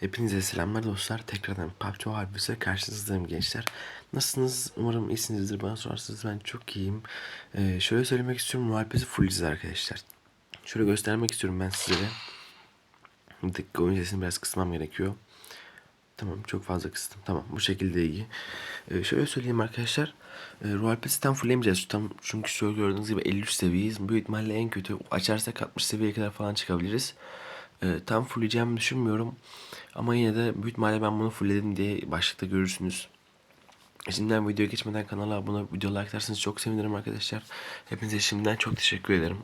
Hepinize selamlar dostlar. Tekrardan PUBG Harbisi'yle karşınızdayım gençler. Nasılsınız? Umarım iyisinizdir. Bana sorarsanız ben çok iyiyim. Ee, şöyle söylemek istiyorum. Harbisi full arkadaşlar. Şöyle göstermek istiyorum ben sizlere. Bir dakika oyun sesini biraz kısmam gerekiyor. Tamam çok fazla kıstım. Tamam bu şekilde iyi. Ee, şöyle söyleyeyim arkadaşlar. E, Royal Pass'i tam fullemeyeceğiz. Tam, çünkü şöyle gördüğünüz gibi 53 seviyeyiz. Büyük ihtimalle en kötü açarsak 60 seviyeye kadar falan çıkabiliriz. E, tam fullleyeceğimi düşünmüyorum. Ama yine de büyük ihtimalle ben bunu fullledim diye başlıkta görürsünüz. Şimdiden videoya geçmeden kanala abone olup video like atarsanız çok sevinirim arkadaşlar. Hepinize şimdiden çok teşekkür ederim.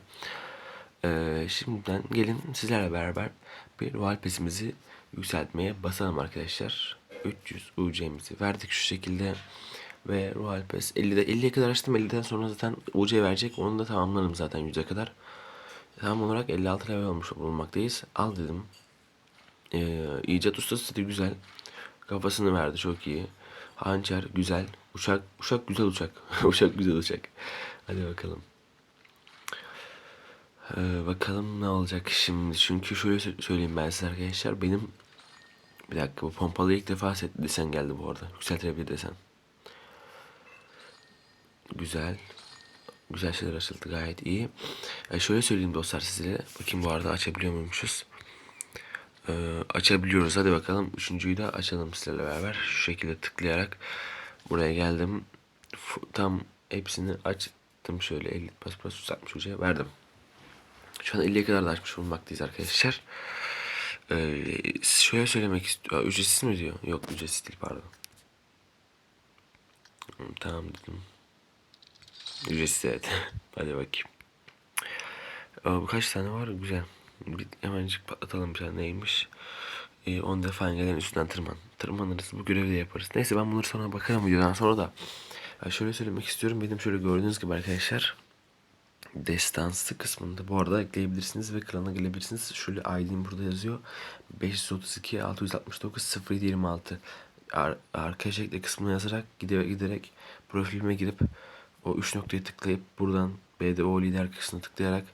Ee, şimdiden gelin sizlerle beraber bir Royal Pass'imizi yükseltmeye basalım arkadaşlar. 300 UC'mizi verdik şu şekilde. Ve Royal Pass 50'de 50'ye kadar açtım. 50'den sonra zaten UC verecek. Onu da tamamlarım zaten 100'e kadar. Tam olarak 56 level olmuş bulunmaktayız. Al dedim. Ee, icat ustası da güzel. Kafasını verdi çok iyi. Hançer güzel. Uçak uçak güzel uçak. uçak güzel uçak. Hadi bakalım. Ee, bakalım ne olacak şimdi. Çünkü şöyle sö- söyleyeyim ben size arkadaşlar. Benim bir dakika bu pompalı ilk defa desen geldi bu arada. Yükseltilebilir desen. Güzel. Güzel şeyler açıldı gayet iyi. Ee, şöyle söyleyeyim dostlar size. Bakayım bu arada açabiliyor muymuşuz? Ee, açabiliyoruz. Hadi bakalım. Üçüncüyü de açalım sizlerle beraber. Şu şekilde tıklayarak buraya geldim. Tam hepsini açtım şöyle 50 pas pas 160 hocaya verdim. Şu an 50'ye kadar da açmış bulunmaktayız arkadaşlar. Ee, şöyle söylemek istiyorum. Ücretsiz mi diyor? Yok ücretsiz değil pardon. Tamam dedim. Ücretsiz. Hadi bakayım. Aa, kaç tane var? Güzel. Bir, hemencik patlatalım bir tane neymiş. Ee, 10 defa engellerin üstünden tırman. Tırmanırız. Bu görevi de yaparız. Neyse ben bunları sonra bakarım videodan sonra da. Ya şöyle söylemek istiyorum. Benim şöyle gördüğünüz gibi arkadaşlar. Destansı kısmında bu arada ekleyebilirsiniz ve klana gelebilirsiniz. Şöyle ID'm burada yazıyor. 532 669 0726 Ar arka şekli kısmına yazarak gide giderek profilime girip o 3 noktayı tıklayıp buradan BDO lider kısmına tıklayarak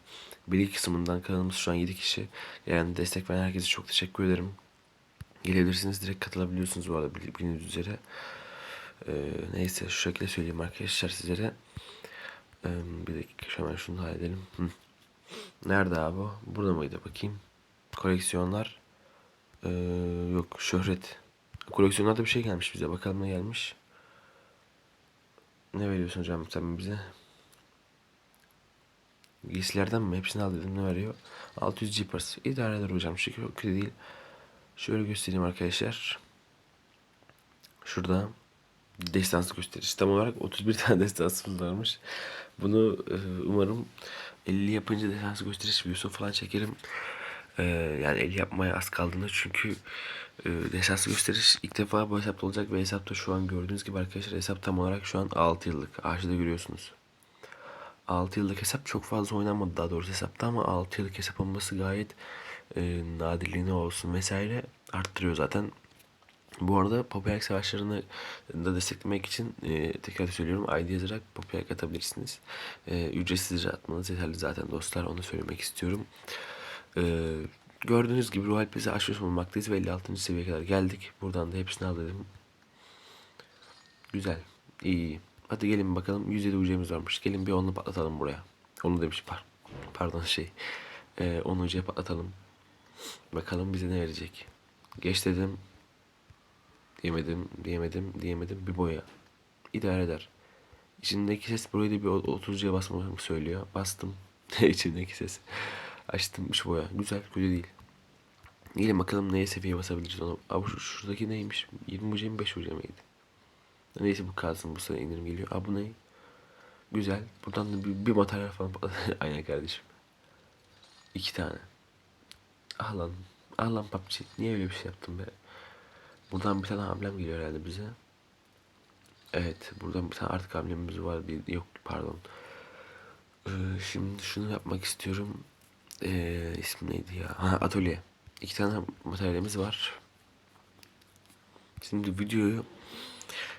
bilgi kısmından kanalımız şu an 7 kişi. Yani destek veren herkese çok teşekkür ederim. Gelebilirsiniz direkt katılabiliyorsunuz bu arada bil- bildiğiniz üzere. Ee, neyse şu şekilde söyleyeyim arkadaşlar sizlere. Ee, bir dakika hemen şunu halledelim. Hı. Nerede abi? Burada mıydı bakayım. Koleksiyonlar. Ee, yok şöhret. Koleksiyonlarda bir şey gelmiş bize. Bakalım ne gelmiş. Ne veriyorsun hocam sen bize? Giysilerden mi? Hepsini al dedim. Ne veriyor? 600 G parası. İdare eder hocam. Şu kötü değil. Şöyle göstereyim arkadaşlar. Şurada destansı gösteriş. Tam olarak 31 tane destansımız varmış. Bunu e, umarım 50 yapınca destansı gösteriş videosu falan çekerim. E, yani 50 yapmaya az kaldığında çünkü e, destansı gösteriş ilk defa bu hesapta olacak ve hesapta şu an gördüğünüz gibi arkadaşlar hesap tam olarak şu an 6 yıllık. Aşağıda görüyorsunuz. 6 yıllık hesap çok fazla oynanmadı daha doğrusu hesapta ama 6 yıllık hesap olması gayet e, nadirliğine olsun vesaire arttırıyor zaten. Bu arada popülerlik savaşlarını da desteklemek için e, tekrar söylüyorum ID yazarak popülerlik atabilirsiniz. E, ücretsizce atmanız yeterli zaten dostlar onu söylemek istiyorum. E, gördüğünüz gibi Royal Pass'i açmış bulunmaktayız ve 56. seviyeye kadar geldik. Buradan da hepsini al dedim. Güzel. iyi. Hadi gelin bakalım 107 ucumuz varmış. Gelin bir onu patlatalım buraya. Onu demiş par pardon şey. E, onu ucuya patlatalım. Bakalım bize ne verecek. Geç dedim. Diyemedim, diyemedim, diyemedim. Bir boya. İdare eder. İçindeki ses burayı da bir 30'cuya basmamı söylüyor. Bastım. İçindeki ses. Açtım şu boya. Güzel, kötü değil. Gelin bakalım neye seviye basabiliriz onu. Abi şu, şuradaki neymiş? 20 ucuya mı 5 ucuya mıydı? Neyse bu kalsın bu sene indirim geliyor. Aa bu ne? Güzel. Buradan da bir, bir materyal falan Aynen kardeşim. İki tane. Ah lan. Ah lan PUBG. Niye öyle bir şey yaptın be? Buradan bir tane amblem geliyor herhalde bize. Evet. Buradan bir tane artık amblemimiz var. Bir, yok pardon. Ee, şimdi şunu yapmak istiyorum. Ee, ismi neydi ya? Ha, atölye. İki tane materyalimiz var. Şimdi videoyu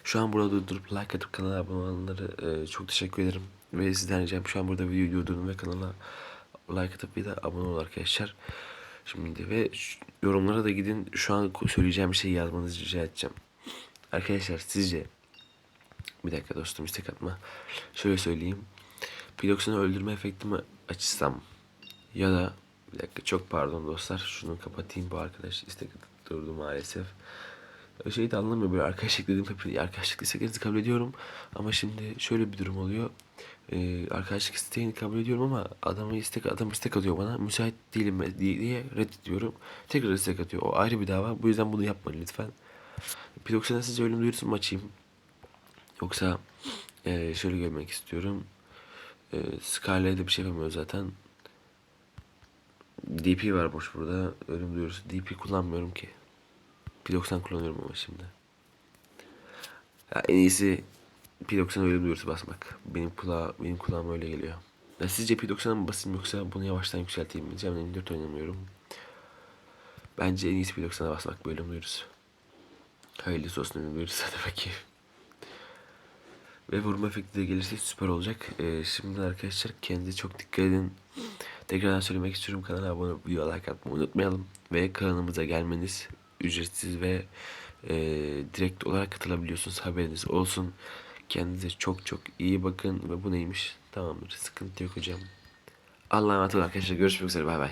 şu an burada durdurup like atıp kanala abone olanlara e, çok teşekkür ederim. Ve sizden ricam şu an burada videoyu durdurun ve kanala like atıp bir de abone olun arkadaşlar. Şimdi ve yorumlara da gidin. Şu an söyleyeceğim şeyi yazmanızı rica edeceğim. Arkadaşlar sizce bir dakika dostum istek atma. Şöyle söyleyeyim. Pilox'unu öldürme efektimi açsam ya da bir dakika çok pardon dostlar. Şunu kapatayım bu arkadaş istek durdu maalesef. Şeyi de anlamıyor böyle arkadaşlık dediğim hep arkadaşlık isteklerinizi kabul ediyorum. Ama şimdi şöyle bir durum oluyor. Ee, arkadaşlık isteğini kabul ediyorum ama adamı istek adam istek atıyor bana. Müsait değilim diye, diye reddediyorum. Tekrar istek atıyor. O ayrı bir dava. Bu yüzden bunu yapmayın lütfen. Pilox'una sizce ölüm duyurusu mu açayım? Yoksa eee, şöyle görmek istiyorum. Eee Scarlett'e bir şey yapamıyor zaten. DP var boş burada. Ölüm duyurusu. DP kullanmıyorum ki. P90 kullanıyorum ama şimdi. Ya en iyisi P90 ölüm duyurusu basmak. Benim kulağa, benim kulağıma öyle geliyor. Ya sizce P90'a mı basayım yoksa bunu yavaştan yükselteyim mi? Cem 24 oynamıyorum. Bence en iyisi P90'a basmak bölüm duyurusu. Hayırlısı olsun ölüm duyurusu hadi bakayım. Ve vurma efekti de gelirse süper olacak. Ee, şimdi arkadaşlar kendinize çok dikkat edin. Tekrardan söylemek istiyorum kanala abone olup video like atmayı unutmayalım. Ve kanalımıza gelmeniz ücretsiz ve e, direkt olarak katılabiliyorsunuz. Haberiniz olsun. Kendinize çok çok iyi bakın. Ve bu neymiş? Tamamdır. Sıkıntı yok hocam. Allah'a emanet olun arkadaşlar. Görüşmek üzere. Bay bay.